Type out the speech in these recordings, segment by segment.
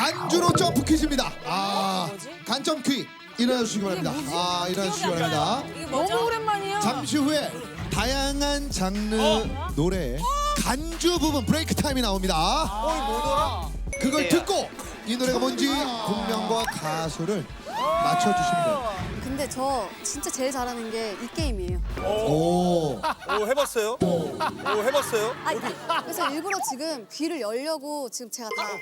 간주로 점프 퀴즈입니다. 아, 간점 퀴 일어나 주시기 바랍니다. 아, 일어나 주시기 바랍니다. 너무 오랜만이야. 잠시 후에 다양한 장르 노래 간주 부분 브레이크 타임이 나옵니다. 그걸 듣고 이 노래가 뭔지 본명과 가수를 맞춰주시면 돼요. 근데 저 진짜 제일 잘하는 게 이 게임이에요. 오, 오 해봤어요? 오 해봤어요? 아, 그래서 일부러 지금 귀를 열려고 지금 제가 다 아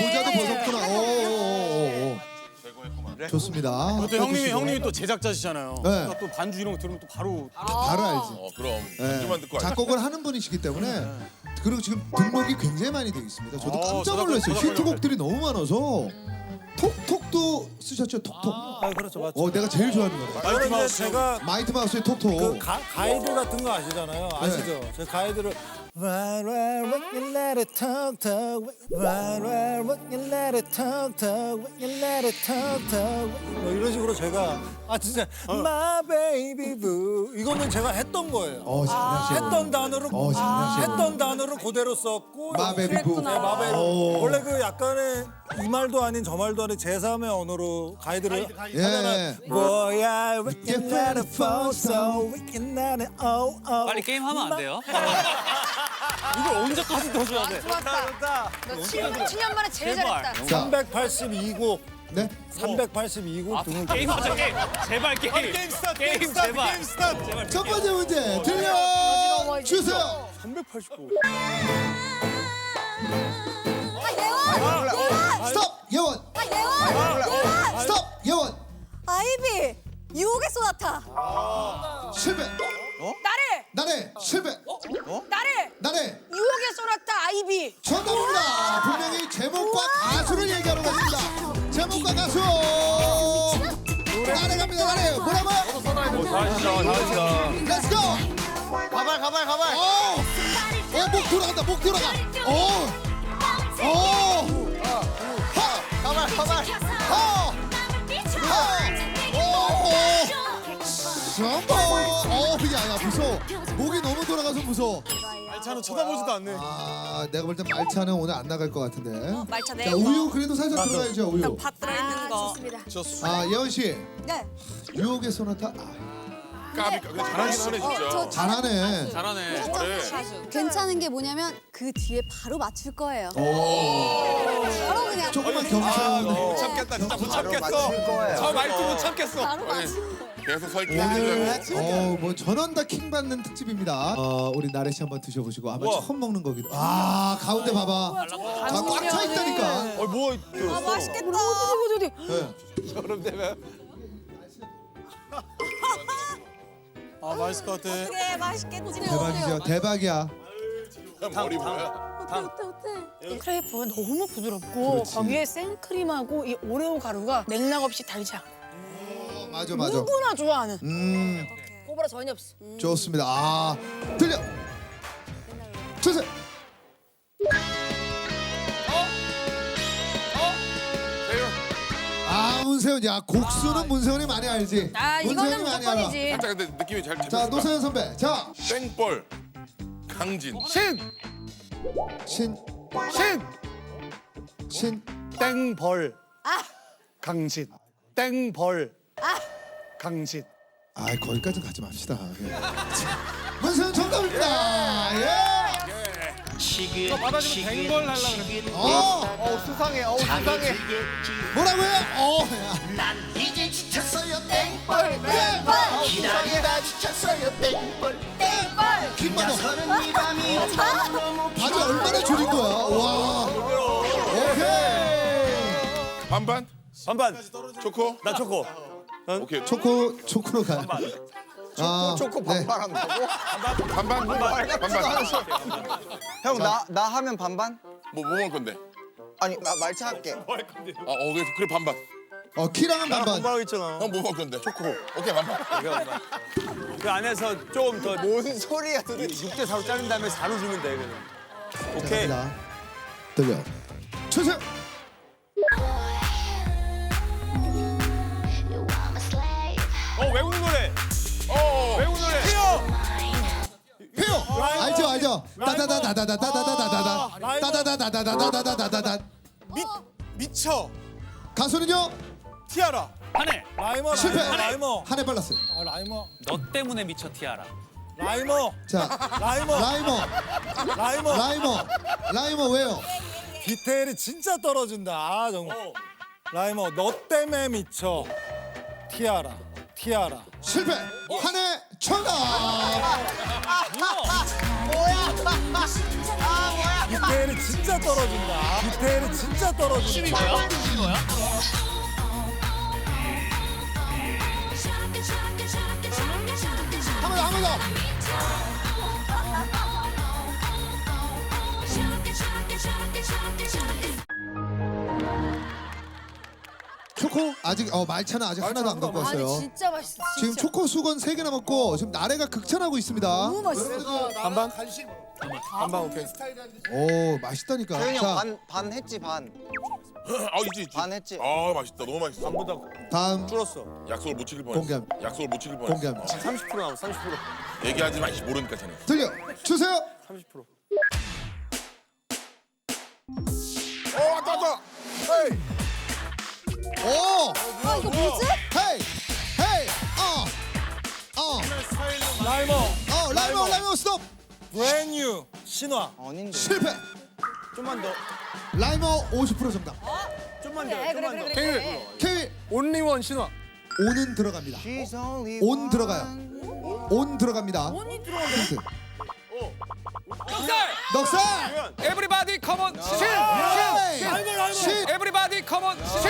모자도 벗었구나. 오, 오, 오, 오. 좋습니다. 또 형님이. 형님이 또 제작자시잖아요. 네. 그러니까 또 반주 이런 거 들으면 또 바로 바로 알지. 어 그럼 네. 반주만 듣고 알죠. 작곡을 하는 분이시기 때문에 그리고 지금 등록이 굉장히 많이 되어 있습니다. 저도 어, 깜짝 놀랐어요. 저작권 히트곡들이 너무 많아서 톡톡도 쓰셨죠. 톡톡. 아 그렇죠 맞죠. 어 내가 제일 좋아하는 거예요. 저는 이제 마우스. 제가 마이트 마우스의 톡톡. 그 가, 가이드 같은 거 아시잖아요. 아시죠? 제 가이드를 Right, right, when you let it talk, talk. Right, right, when you let it talk, talk. When you let it talk, talk. 뭐 이런 식으로 제가 아 진짜 My baby boo 이거는 제가 했던 거예요. 어 잘하시고. 했던 단어를 어, 잘하시고. 했던 단어를 그대로 썼고 마베비 부. 네, 마베비 오. 원래 그 약간의 이 말도 아닌 저 말도 아닌 제3의 언어로 가이드를 예. 하잖아요. 뭐야 we can let it fall so we can let it oh oh 빨리 게임 하면 안 돼요? 이걸 언제까지 더 줘야 돼? 좋았다. 너 7년, 7년 만에 제일 제발. 잘했다. 자, 382곡 네. 382곡 등을 게임 하자 게임. 제발 게임. 게임 스타트. 게임 제발. 제발. 첫 번째 문제 들려 주세요. 389 스톱 예원. 스톱 예원. 아이비 유혹의 소나타. 실패. 나래! 나래 실패. 나래! 나래 유혹의 소나타 아이비! 정답입니다. 분명히 제목과 가수를 얘기하러 갔습니다. 제목과 가수. 나래 갑니다. 나래? 잘하시다 잘하시다. Let's go. 가발 가발 가발 어, 어, 목 돌아간다. 목 돌아가. 어, 어, 무서워. 말차는 쳐다보지도 않네. 아, 내가 볼때 말차는 오늘 안 나갈 것 같은데. 말차 자, 우유 그래도 살짝 들어가야죠. 우유. 팥 들어있는 거. 좋습니다. 아, 예원 씨. 네. 유혹의 소나타. 아, 까비 근데 잘하긴 하네 어, 진짜. 저 잘하네. 잘하네. 잘해. 괜찮은 게 뭐냐면 그 뒤에 바로 맞출 거예요. 오. 바로 그냥 조금만 경청하는데. 참겠다 진짜 못 참겠어. 저 말투 못 참겠어. 바로 거예요. 계속 설계 오늘 해주려고. 어, 뭐 전원 다 킹 받는 특집입니다. 어, 우리 나래 씨 한번 드셔보시고 아마 처음 먹는 거기도. 아 가운데 봐봐. 꽉차 있다니까. 어, 뭐 아, 맛있겠다. 어디, 어디, 어디. 저럼 되면 아 맛있을 것 같아. 그래, 맛있겠지. 대박이죠. 대박이야. 머리 뭐야? 크레이프가 너무 부드럽고 거기에 생크림하고 이 오레오 가루가 맥락 없이 달지 않고 어, 맞아 맞아. 누구나 좋아하는 음 호불호 전혀 없어. 좋습니다. 아 들려. 주세요. 아 문세윤 야 곡수는 문세윤이 많이 알지. 아, 이거는 문세윤이 많이 알아. 무조건이지. 살짝 근데 느낌이 잘자 잡혔다. 노세윤 선배. 자 땡벌 강진. 신! 신. 신! 신. 땡벌 강진 땡벌 강진 아 거기까지 가지 맙시다. 예. 문세윤 정답입니다. 예. 저 받아주면 뱅걸 하려고 그래. 어어 수상해 어 수상해 뭐라고요? 어. 난 이제 지쳤어요 땡벌 땡벌 지쳤어요 땡벌 땡벌 킹받아. 서른 이 밤이 너무 바지 얼마나 줄인 거야? 와. 오케이. 반반? 반반 초코? 나 초코 오케이. 초코 초코로 가. 아, 초코 네. 반반한다고? 반반? 반반. 형 나 나 하면 반반? 뭐, 뭐 먹을 건데? 아니 나 말차 할게. 아, 어, 그래, 그래 반반. 어 키랑은 반반. 반반 있잖아 형 뭐 먹을 건데? 초코. 오케이 반반. 그 안에서 조금 더 뭔 소리야 도대체? 6대 4로 자른 다음에 4로 주면 돼 그냥 오케이 갑니다. 들려. 주세요. 어 외우는 노래 어. 외우는 노래 피오. 알죠 알죠. 따다다다다다다다다다다. 따다다다다다다다다다. 미 미쳐 가수는요 티아라 한해. 라이머 실패. 라이머 라이머. 한 해 빨랐어요. 아, 라이머. 너 때문에 미쳐 티아라. 라이머. 자 라이머. 라이머. 라이머. 라이머. 라이머 왜요? 디테일이 진짜 떨어진다. 아 정말 라이머 너 때문에 미쳐. 티아라 티아라. 실패. 한 해 정답. 디테일이 진짜 떨어진다. 디테일이 진짜 떨어진다 더, 한 번 더. 초코 아직 어 말차는 아직 하나도 안 갖고 아니 왔어요. 진짜 맛있어. 진짜. 지금 초코 수건 세 개나 먹고 지금 나래가 극찬하고 있습니다. 너무 맛있어. 반반 반반 오케이 오 맛있다니까. 태현이 자 형반 반 했지 반. 아 있지 있지. 반 했지. 아 맛있다 너무 맛있어. 전보다 다음 줄었어 약속을 못 지킬 뻔했어. 공개합니다. 약속을 못 지킬 뻔했어. 공개합니다. 30% 남았어 30% 어. 얘기하지 마. 씨, 모르니까 쟤네. 들려 주세요. 30%어 왔다 왔다. 헤이 오 아 이거 뭐지? 헤이 헤이 어어 라이머 어 라이머 라이머 스톱 브랜뉴 신화 아닌데. 실패. 좀만 더 라이머 50% 정답. 좀만 그래 그래 그래 그래. 케이 온리원 신화 온은 들어갑니다. 온 one. 들어가요. 온 들어갑니다. 온이. 힌트. 넉살 넉살. 에브리바디 컴온 신 신. 신. 에브리바디 컴온 신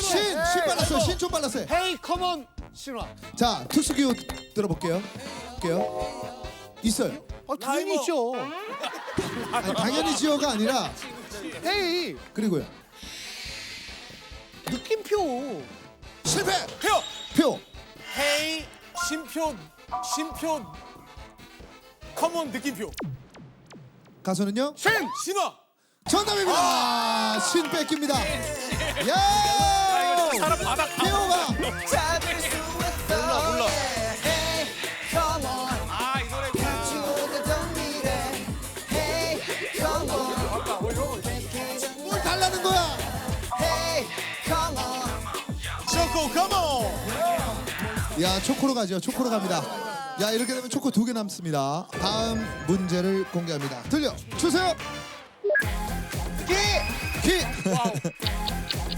신. 신. 신 빨랐어요. 신좀 빨랐어요. 헤이 컴온 신화 자 특수 기호 들어볼게요. 볼게요. 있어요. 아 당연히 있죠 아니, 당연히 지어가 아니라 헤이 그리고요. 느낌표 실패. 표 표. 헤이 심표 심표 컴온 느낌표 가수는요? 신 신화 정답입니다. 신 뺏깁니다. 야! 사람 바닥 태호가 초코 컴온 야 초코로 가죠. 초코로 갑니다. 야 이렇게 되면 초코 두 개 남습니다. 다음 문제를 공개합니다. 들려 주세요. 키, 키.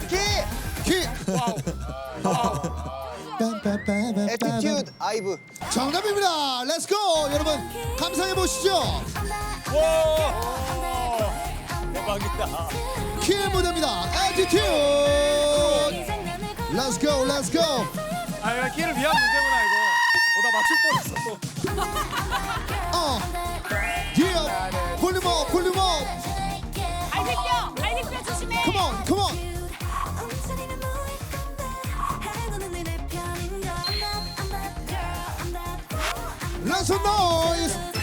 키. 키. Attitude 아이브. 정답입니다. 렛츠고 여러분 감상해 보시죠. 대박이다 키의 무대입니다. Attitude. Let's go, let's go. 아 이거 키를 위한 문제구나 이거 어나 맞출 뻔했어 어. Yeah. 볼륨 업, 볼륨 업. 갈비뼈, 갈비뼈 조심해. Come on, come on. Let's noise.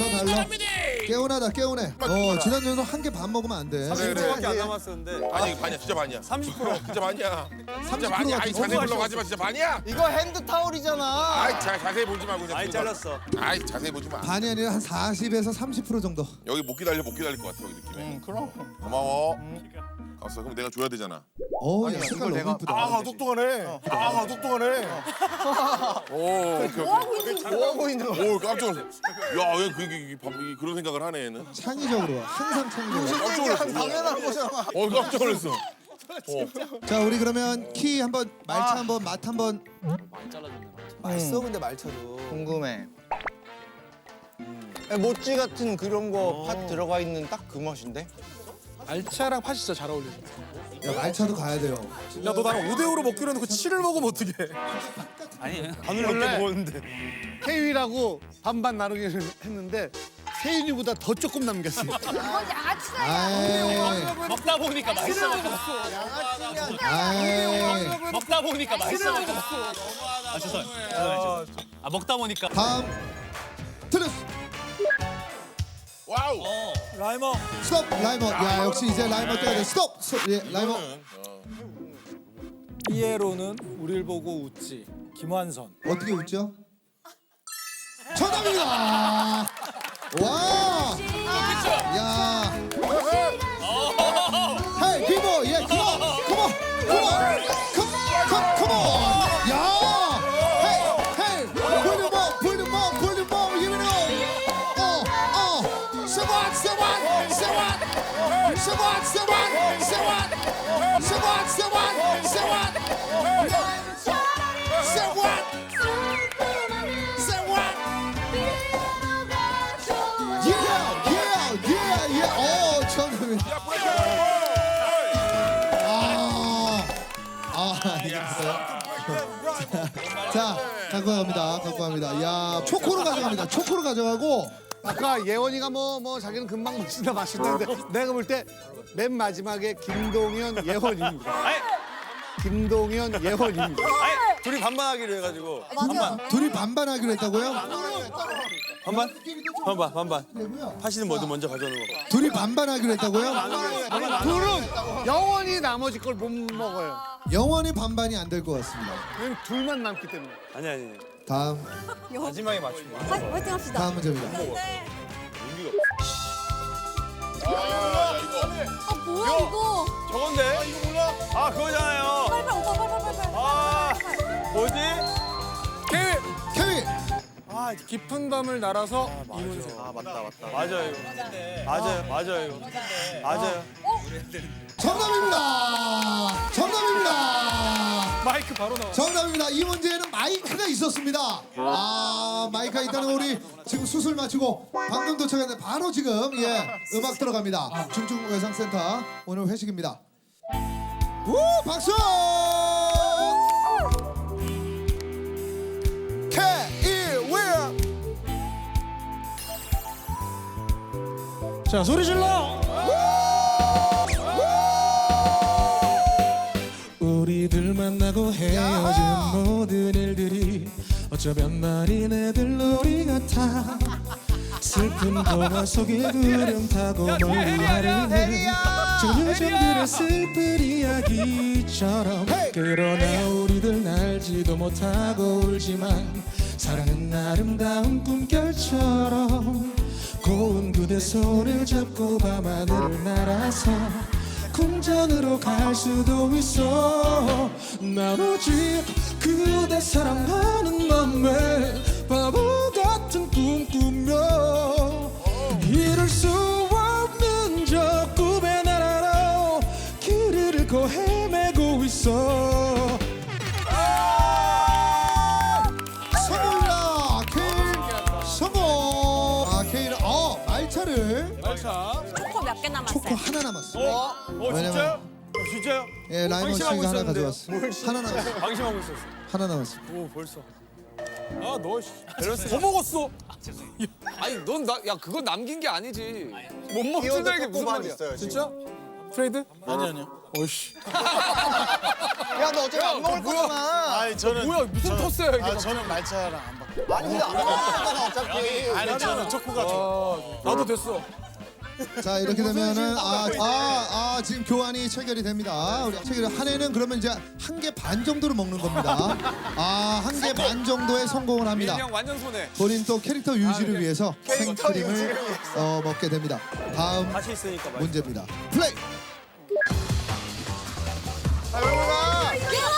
달러 달러. 깨운하다 깨운해. 어 지난주에는 한개 반 먹으면 안 돼. 그래, 그래. 밖에 안 남았었는데 아니 반이야 진짜 반이야. 30% 진짜 반이야. 진짜 30% 반이야. 아이 같은 자세히 거. 보려고 하지 마. 진짜 반이야. 이거 핸드 타올이잖아. 아이 자, 자세히 보지 말고 그냥. 들어가. 잘랐어 아이 자세히 보지 마. 반이 아니라 한 40에서 30% 정도. 여기 못 기다려 못 기다릴 것 같아 여기 느낌에. 응, 그럼. 고마워. 알았어 그럼 내가 줘야 되잖아. 어, 야, 아니, 색깔 이걸 너무 내가- 이쁘다. 아 똑똑하네 아 똑똑하네 오 오케이 오케이. 뭐 하고 있는 거야? 오 깜짝 놀랐어. 야 왜 그, 그, 그, 그, 그런 생각을 하네 얘는. 창의적으로 항상 창의적으로. 깜짝 놀랐어. 당연한 거잖아. 어 깜짝 놀랐어. 어. 자 우리 그러면 키 한번 말차 한번 맛 한번. 맛있어 근데 말차도. 궁금해. 모찌 같은 그런 거 팥 들어가 있는 딱 그 맛인데? 알차랑 팥이 진짜 잘 어울리죠 야 말차도 가야 돼요. 야 너 나랑 5대 5로 먹기로 해놓고 7을 먹으면 어떡해? 아니 원래 먹었는데. 태윤이라고 반반 나누기를 했는데 세윤이보다 더 조금 남겼어. 이건. 아이, 먹다 보니까 맛있어. 아이. 먹다 보니까 맛있어. 아 죄송해요. 죄송해요. 아 먹다 보니까. 다음. 트루스 와우. 라이머. 스톱 라이머. 야 역시 이제 라이머 때가 돼. 스톱. 스톱. 예 라이머. 피에로는 우릴 보고 웃지. 김완선. 어떻게 웃죠? 정답입니다. 와. 야. 갖고 갑니다. 야, 초코로 가져갑니다. 초코로 가져가고. 아까 예원이가 뭐 뭐 자기는 금방 마신다 마신다는데 내가 볼 때 맨 마지막에 김동현 예원입니다. 김동현 예원입니다. 둘이 반반하기로 해가지고 맞아. 둘이 반반하기로 했다고요? 반반? 반반 반반. 하시는 뭐든 먼저 가져오는 거. 둘이 반반하기로 했다고요? 둘은 영원히 나머지 걸 못 먹어요. 영원히 반반이 안 될 것 같습니다. 왜냐면 둘만 남기 때문에. 아니 아니. 다음, 마지막에 맞춘 거. 화- 화이팅 합시다. 다음 문제입니다. 아 뭐야 이거? 저건데? 이거 몰라? 아 그거잖아요. 빨빨 오빠 빨빨빨빨. 아 뭐지? 케이. 케빈! 아 깊은 밤을 날아서 이문세. 아 맞다 맞다. 맞아요. 맞아요 맞아요. 맞아요. 정답입니다! 정답입니다! 마이크 바로 나와. 정답입니다. 이 문제에는 마이크가 있었습니다. 아, 마이크가 있다는 우리 지금 수술 마치고 방금 도착했는데 바로 지금 예 음악 들어갑니다. 중증 외상센터 오늘 회식입니다. 우 박수! K-E-W 자 소리 질러. 헤어진 모든 일들이 어쩌면 마린 애들 놀이 같아. 슬픈 동화 속에 구름 타고 멀리 하루네 저 요정들의 슬픈 이야기처럼 그러나 우리들 알지도 못하고 울지만 사랑은 아름다운 꿈결처럼 고운 그대 손을 잡고 밤하늘을 날아서 궁전으로 갈 수도 있어. 난 오직 그대 사랑하는 맘에 바보 같은 꿈 꾸며 말차를 초코 몇 개 남았어요? 초코 하나 남았습니다. 어? 어 진짜요? 어, 진짜요? 예 라이먼 씨가 방심하고 하나 있었는데요. 가져왔어. 하나 남았어. 방심하고 있었어. 하나 남았어. 오 벌써. 아 너 밸런스 더 먹었어. 아니 넌 나 야 그건 남긴 게 아니지. 못 먹는다 이게 무슨 말이야? 진짜? 트레이드? 아니 아니요. 어이씨. 야 너 어차피 안 먹을 거잖아. 아니 저는 뭐야 무슨 토스야 이게? 저는 말차랑 안 먹. 아니 근데 안 먹을 거잖아 어차피. 아니 저는 초코가 좋아. 나도 됐어. 자 이렇게 되면은 아, 아, 아 지금 교환이 체결이 됩니다. 우리 체결 한 해는 그러면 이제 한 개 반 정도로 먹는 겁니다. 아 한 개 반 정도에 성공을 합니다. 민영 완전 손해. 본인 또 캐릭터 유지를 위해서 생크림을 어, 먹게 됩니다. 다음. 문제입니다. 플레이. 아, 개원.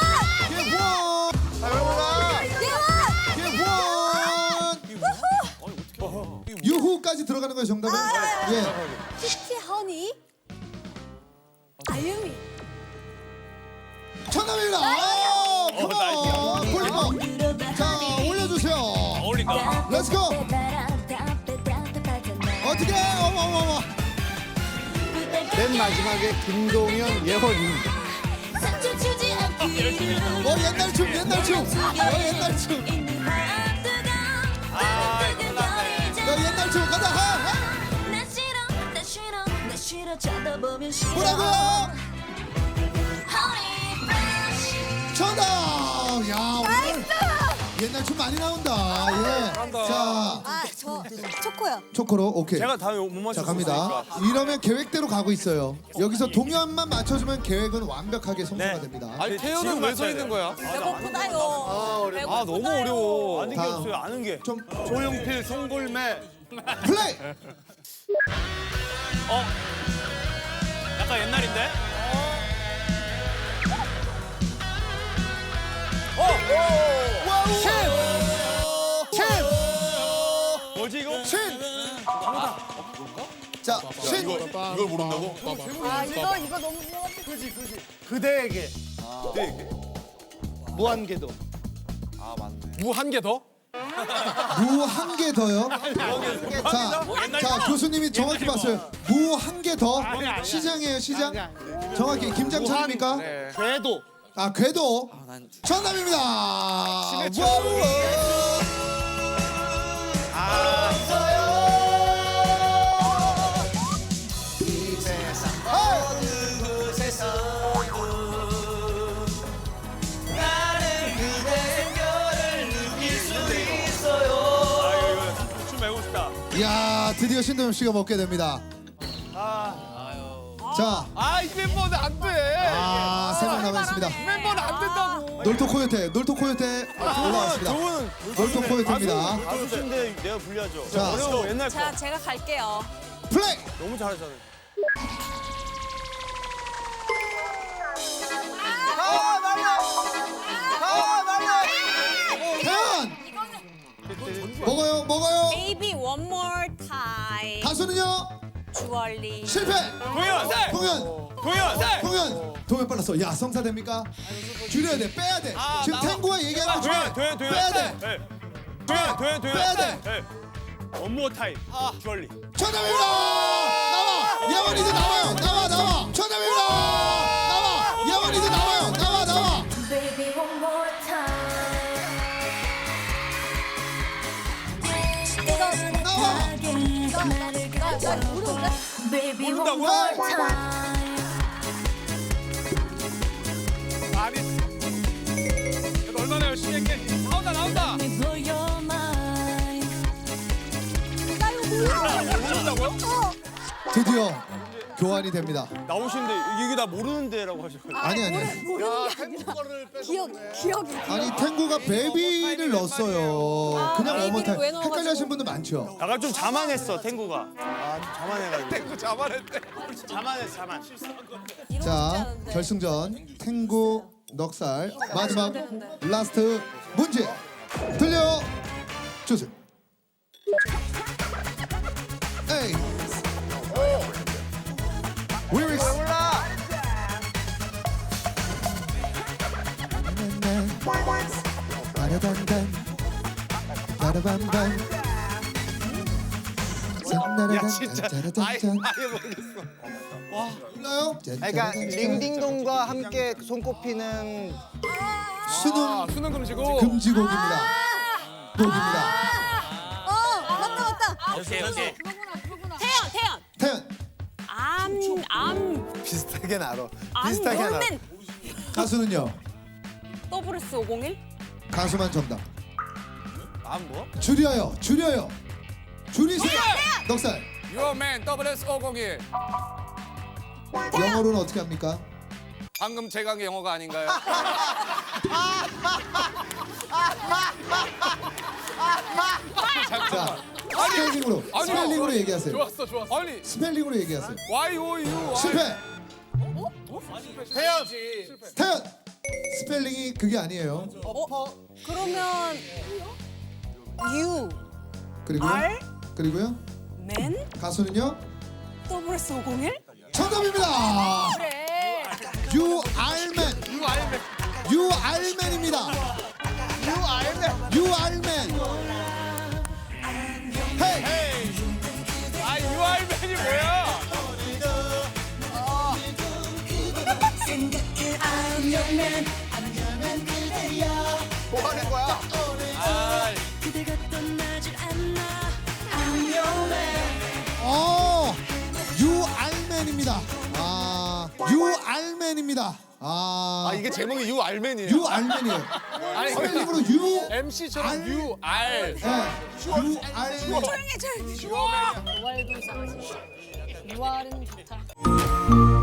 개원. 유후까지 들어가는 거예요 정답은? 예. 키티 허니. 아유미. 정답입니다. 아, 컴온. 볼륨업. 자 올려주세요. 어울린다. 렛츠고. 어떻게? 어머 어머 어머. 맨 마지막에 김동현 예원입니다. 어 옛날 춤 옛날 춤. 어 옛날 춤. 아 이거 끝났네. 야 옛날 춤 간다. 하, 하. 뭐라고요? 정답. 야 오늘 옛날 춤 많이 나온다. 예. 자. 초코야. 초코로 오케이. 제가 다음에 못 맞췄어. 자 갑니다. 이러면 계획대로 가고 있어요. 여기서 동요만 맞춰주면 계획은 완벽하게 성사가 네. 됩니다. 아니 태연은 왜 서 있는 거야? 배고프다요. 아 너무 어려워. 아는 게 다음. 없어요. 아는 게. 좀 조용필 송골매 플레이. 약간 옛날인데? 뭐지 이거 이걸 모른다고? 아 이거 이거 너무 위험한데. 그대에게 무한궤도 무한개 더? 무 한 개 더요. 자, 자 교수님이 정확히 봤어요. 무 한 개 더. 시장이에요, 시장. 정확히 김장철입니까? 궤도 아, 궤도. 정답입니다. 와우. 아 드디어 신동엽 씨가 먹게 됩니다. 자, 아 이 멤버는 안 돼. 아, 세 명 남았습니다. 멤버는 안 된다고. 놀토 코요테, 놀토 코요테 올라왔습니다. 저거는 놀토 코요테입니다. 가수인데 내가 불리하죠. 자. 어려워 옛날 거. 자, 제가 갈게요. 플레이. 너무 잘하잖아. 태 먹어요, 먹어요. Baby one more time. 가수는요? 주얼리. 실패. 동현! 동현. 동현! 동현. 동현 빨랐어. 야, 성사 됩니까? 줄여야 돼. 빼야 돼. 지금 탱고가 얘기하는 거 중에 동현! 동현! 동현! 빼야 돼. 네. 동현! 동현! 동현! 빼야 돼. 네. 원모 타임. 주얼리. 정답입니다. 나와. 예원 이제 나와요. 나와, 나와. 정답입니다. 나와. 예원 이제 나와요. Baby, one 모른다고? more time. 아니. 그래도 얼마나 열심히 했게. 나온다 나온다. Let me blow your mind. 모른다고요? 드디어 교환이 됩니다. 나오시는데 이게 나 모르는데라고 하셨거든요. 아니 아니. 기억 기억이. 아니 탱고가 베비를 넣었어요. 그냥 베이비를 어머타 왜 넣어가지고. 헷갈려하시는 분들 많죠. 약간 좀 자만했어 탱고가. 아 자만해가지고. 탱고 잡아냈대. 자만했어 자만. 자 결승전 탱고 넉살 마지막 라스트 문제 들려 주세요. 따라단단 따라밤밤 야 진짜. 아예 아예 모르겠어. 몰라요? 그러니까 링딩동과 함께 손꼽히는 수능 아, 수능 금지고. 금지곡입니다. 곡입니다. 어 맞다 맞다. 오케이 오케이. 태연, 태연. 태연 암, 암, 비슷하게 알아. 암 비슷하게 알아. 가수는요? 더블스 501. 가수만 정답. 아 뭐? 줄여요. 줄여요. 줄이세요. 넉살. 유어맨 WS 501. 영어로는 어떻게 합니까? 방금 제가 한게 영어가 아닌가요? 자, 스펠링으로 아니, 스펠링으로 아니, 얘기하세요. 좋았어 좋았어. 아니 스펠링으로 얘기하세요. Y O U Y. 실패. 태연. 태연. 스펠링이 그게 아니에요. 그러면 U, 그리고요. R, 그리고요. 맨, 가수는요? 더블스 501. 정답입니다. 그래. I M. You are man. 알맨입니다. 아, 아 이게 제목이 유 알맨이에요. 유 알맨이에요. 아니 스펠링으로 유 MC처럼 유 알. 네, 유알맨. 조용히 조용히. 유월도 이상하지. 유월은 좋다.